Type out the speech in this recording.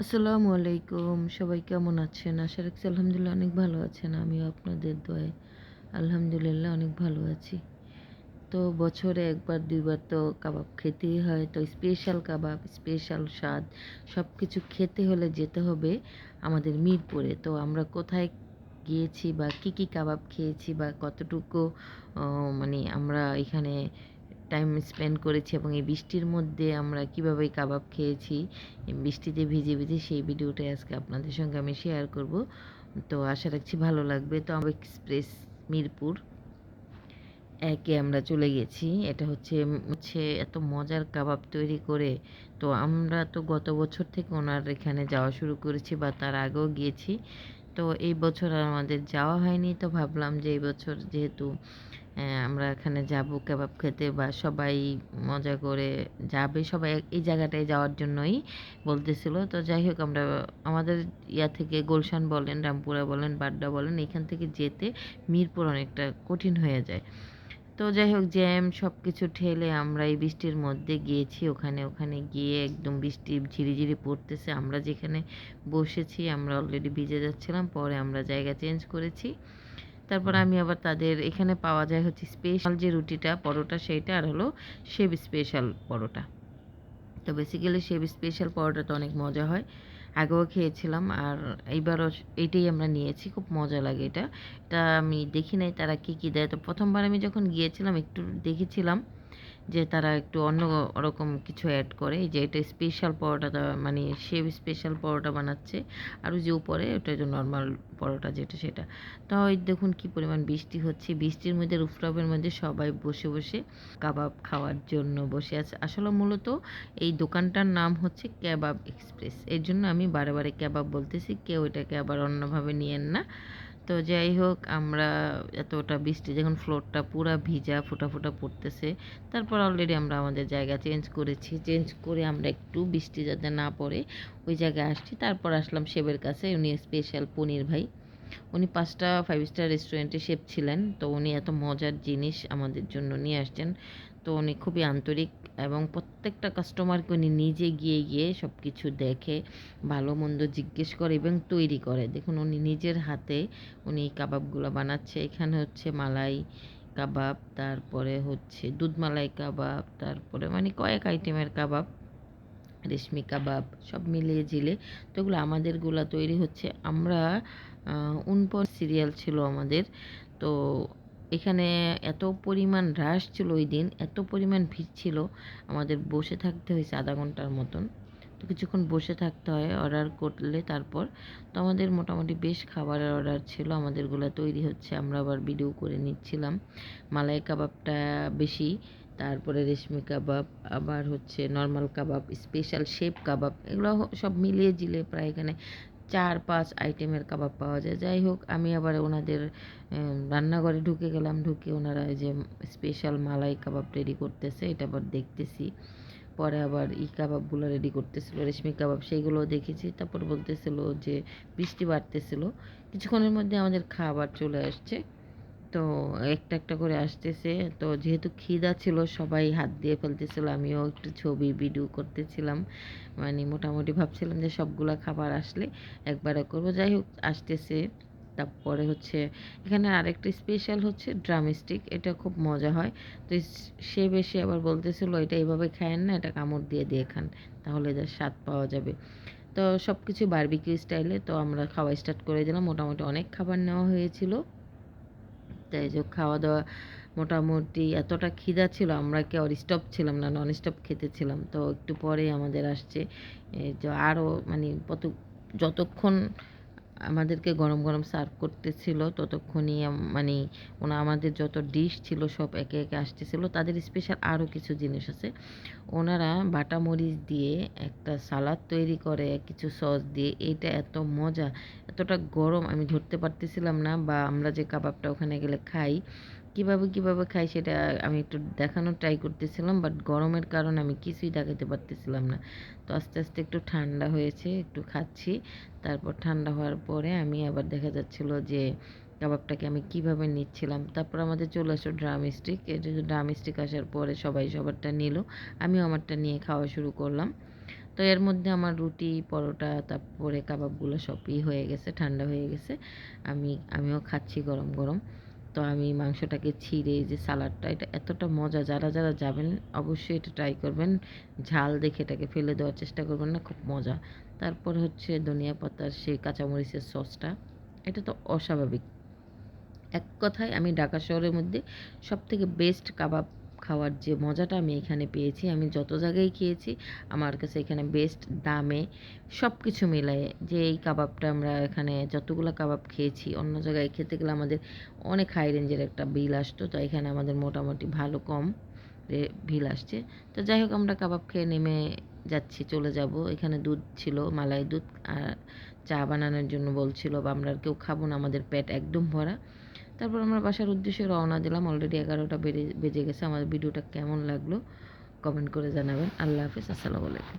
আসসালামু আলাইকুম, সবাই কেমন আছেন? আশা রাখছি আলহামদুলিল্লাহ অনেক ভালো আছেন, আমিও আপনাদের দোয়ায় আলহামদুলিল্লাহ অনেক ভালো আছি। তো বছরে একবার, দুইবার তো কাবাব খেতেই হয়, তো স্পেশাল কাবাব স্পেশাল স্বাদ সব কিছু খেতে হলে যেতে হবে আমাদের মিরপুরে। তো আমরা কোথায় গিয়েছি বা কি কি কাবাব খেয়েছি বা কতটুকু মানে আমরা এখানে টাইম স্পেন্ড করেছি এবং এই বৃষ্টির মধ্যে আমরা কীভাবে কাবাব খেয়েছি বৃষ্টিতে ভিজে ভিজে সেই ভিডিওটাই আজকে আপনাদের সঙ্গে আমি শেয়ার করব। তো আশা রাখছি ভালো লাগবে। তো আমরা এক্সপ্রেস মিরপুর একে আমরা চলে গেছি। এটা হচ্ছে হচ্ছে এত মজার কাবাব তৈরি করে। তো আমরা তো গত বছর থেকে ওনার এখানে যাওয়া শুরু করেছি বা তার আগেও গিয়েছি। তো এই বছর আর আমাদের যাওয়া হয়নি। তো ভাবলাম যে এই বছর যেহেতু আমরা এখানে যাব কাবাব খেতে বা সবাই মজা করে যাবে। সবাই এই জায়গাটায় যাওয়ার জন্যই বলতেছিল। তো যাই হোক, আমরা আমাদের ইয়া থেকে গুলশান বলেন, রামপুরা বলেন, বাড্ডা বলেন, এখান থেকে যেতে মিরপুর অনেকটা কঠিন হয়ে যায়। তো যাই হোক, জ্যাম সব কিছু ঠেলে আমরা এই বৃষ্টির মধ্যে গিয়েছি। ওখানে ওখানে গিয়ে একদম বৃষ্টি ঝিরিঝিরি পড়তেছে। আমরা যেখানে বসেছি, আমরা অলরেডি ভিজে যাচ্ছিলাম। পরে আমরা জায়গা চেঞ্জ করেছি। তারপর আমি আবার তাদের এখানে পাওয়া যায় হচ্ছে স্পেশাল যে রুটিটা, পরোটা সেইটা, আর হলো শেব স্পেশাল পরোটা। তো বেসিক্যালি শেব স্পেশাল পরোটা তো অনেক মজা হয়। আগেও খেয়েছিলাম আর এইবারও এইটাই আমরা নিয়েছি, খুব মজা লাগে এটা। এটা আমি দেখি নাই তারা কী কী দেয়। তো প্রথমবার আমি যখন গিয়েছিলাম, একটু দেখেছিলাম। যে তারা একটু অন্য রকম কিছু অ্যাড করে যে এটা স্পেশাল পরোটা মানে শেভ স্পেশাল পরোটা বানাচ্ছে, আর যে উপরে ওটা যে নর্মাল পরোটা যেটা সেটা। তো ওই দেখুন কি পরিমাণ বৃষ্টি হচ্ছে, বৃষ্টির মধ্যে রুফটপের মধ্যে সবাই বসে বসে কাবাব খাওয়ার জন্য বসে আছে। আসলে মূলত এই দোকানটার নাম হচ্ছে ক্যাবাব এক্সপ্রেস। এর জন্য আমি বারে বারে ক্যাবাব বলতেছি, কেউ এটাকে আবার অন্যভাবে নিয়েন না। তো যাই হোক, আমরা এতটা বৃষ্টি, যখন ফ্লোরটা পুরা ভিজা, ফোটা ফোটা পড়তেছে, তারপর অলরেডি আমরা আমাদের জায়গা চেঞ্জ করেছি। চেঞ্জ করে আমরা একটু বৃষ্টি যাতে না পড়ে, ওই জায়গায় আসছি। তারপর আসলাম শেবের কাছে, উনি স্পেশাল পনির ভাই। উনি পাঁচটা ফাইভ স্টার রেস্টুরেন্টে শেফ ছিলেন, তো উনি এত মজার জিনিস আমাদের জন্য নিয়ে আসছেন। তো উনি খুবই আন্তরিক এবং প্রত্যেকটা কাস্টমারকে উনি নিজে গিয়ে গিয়ে সব কিছু দেখে, ভালো মন্দ জিজ্ঞেস করে এবং তৈরি করে। দেখুন, উনি নিজের হাতে উনি কাবাবগুলো বানাচ্ছে। এখানে হচ্ছে মালাই কাবাব, তারপরে হচ্ছে দুধ মালাই কাবাব, তারপরে মানে কয়েক আইটেমের কাবাব, রেশমি কাবাব, সব মিলিয়ে ঝিলে তো এগুলো আমাদেরগুলা তৈরি হচ্ছে। আমরা উনপর সিরিয়াল ছিল আমাদের। তো এখানে এত পরিমাণ রাশ ছিল ওই দিন, এত পরিমাণ ভিড় ছিল, আমাদের বসে থাকতে হয়েছে আধা ঘণ্টার মতন। তো কিছুক্ষণ বসে থাকতে হয় অর্ডার করলে তারপর। তো আমাদের মোটামুটি বেশ খাবারের অর্ডার ছিল, আমাদেরগুলো তৈরি হচ্ছে, আমরা আবার ভিডিও করে নিচ্ছিলাম। মালাই কাবাবটা বেশি, তারপরে রেশমি কাবাব, আবার হচ্ছে normal kebab special shape kebab, এগুলো সব মিলিয়ে জিলে প্রায় এখানে চার পাঁচ আইটেমের কাবাব পাওয়া যায়। যাই হোক, আমি আবার ওনাদের রান্নাঘরে ঢুকে গেলাম, ঢুকে ওনারা যে স্পেশাল মালাই কাবাব রেডি করতেছে, এটা আবার দেখতেছি। পরে আবার ই কাবাবগুলো রেডি করতেছিল, রেশমি কাবাব, সেইগুলো দেখেছি। তারপর বলতেছিল যে বৃষ্টি বাড়তেছিল, কিছুক্ষণের মধ্যে আমাদের খাবার চলে আসছে। তো একটা একটা করে আসতেছে। তো যেহেতু খিদা ছিল, সবাই হাত দিয়ে ফেলতেছিল, আমিও একটু ছবি, ভিডিও করতেছিলাম। মানে মোটামুটি ভাবছিলাম যে সবগুলা খাবার আসলে একবারে করব। যাই হোক, আসতেছে। তারপরে হচ্ছে এখানে আরেকটা স্পেশাল হচ্ছে ড্রামস্টিক এটা খুব মজা হয়। তো সে বেশি আবার বলতেছিল, এটা এইভাবে খায়েন না, এটা কামড় দিয়ে দিয়ে খান, তাহলে এটার স্বাদ পাওয়া যাবে। তো সব কিছু বারবিকিউ স্টাইলে তো আমরা খাওয়া স্টার্ট করে দিলাম। মোটামুটি অনেক খাবার নেওয়া হয়েছিল। তাই যে খাওয়া দাওয়া মোটামুটি এতটা খিদা ছিল, আমরা কি আর স্টপ ছিলাম না নন স্টপ খেতেছিলাম তো একটু পরে আমাদের আসছে আরও মানে কত যতক্ষণ আমাদেরকে গরম গরম সার্ভ করতেছিল ততক্ষণই মানে ওনা আমাদের যত ডিশ ছিল সব একে একে আসতেছিল। তাদের স্পেশাল আরও কিছু জিনিস আছে। ওনারা বাটা মরিচ দিয়ে একটা সালাদ তৈরি করে, কিছু সস দিয়ে। এইটা এত মজা, এতটা গরম আমি ধরতে পারতেছিলাম না বা আমরা যে কাবাবটা ওখানে গেলে খাই কীভাবে কীভাবে খাই সেটা আমি একটু দেখানোর ট্রাই করতেছিলাম বাট গরমের কারণে আমি কিছুই দেখাতে পারতেছিলাম না। তো আস্তে আস্তে একটু ঠান্ডা হয়েছে, একটু খাচ্ছি। তারপর ঠান্ডা হওয়ার পরে আমি আবার দেখা যাচ্ছিল যে কাবাবটাকে আমি কীভাবে নিচ্ছিলাম। তারপর আমাদের চলে আসলো ড্রাম স্টিক এটা ড্রাম স্টিক আসার পরে সবাই সবারটা নিল। আমিও আমারটা নিয়ে খাওয়া শুরু করলাম। তো এর মধ্যে আমার রুটি, পরোটা, তারপরে কাবাবগুলো সবই হয়ে গেছে, ঠান্ডা হয়ে গেছে। আমি, আমিও খাচ্ছি গরম গরম। তো আমি মাংসটাকে ছিঁড়ে যে সালাডটা, এটা এতটা মজা, যারা যারা যাবেন অবশ্যই এটা ট্রাই করবেন। ঝাল দেখে এটাকে ফেলে দেওয়ার চেষ্টা করবেন না, খুব মজা। তারপর হচ্ছে ধনিয়া পাতার সেই কাঁচামরিচের সসটা, এটা তো অস্বাভাবিক। এক কথায় আমি ঢাকা শহরের মধ্যে সব থেকে বেস্ট কাবাব খাওয়ার যে মজাটা আমি এখানে পেয়েছি, আমি যত জায়গায় খেয়েছি, আমার কাছে এখানে বেস্ট দামে সব কিছু মিলায়ে যে এই কাবাবটা আমরা এখানে যতগুলো কাবাব খেয়েছি, অন্য জায়গায় খেতে গেলে আমাদের অনেক হাই রেঞ্জের একটা বিল আসতো, তো এখানে আমাদের মোটামুটি ভালো কম বিল আসছে। তো যাই হোক, আমরা কাবাব খেয়ে নেমে যাচ্ছি, চলে যাব। এখানে দুধ ছিল মালাই দুধ, আর চা বানানোর জন্য বলছিল বা আমরা আর কেউ খাব না, আমাদের পেট একদম ভরা। তারপর আমরা বাসার উদ্দেশ্যে রওনা দিলাম। অলরেডি এগারোটা বেজে গেছে। আমাদের ভিডিওটা কেমন লাগল? কমেন্ট করে জানাবেন। আল্লাহ হাফিজ। আসসালামু আলাইকুম।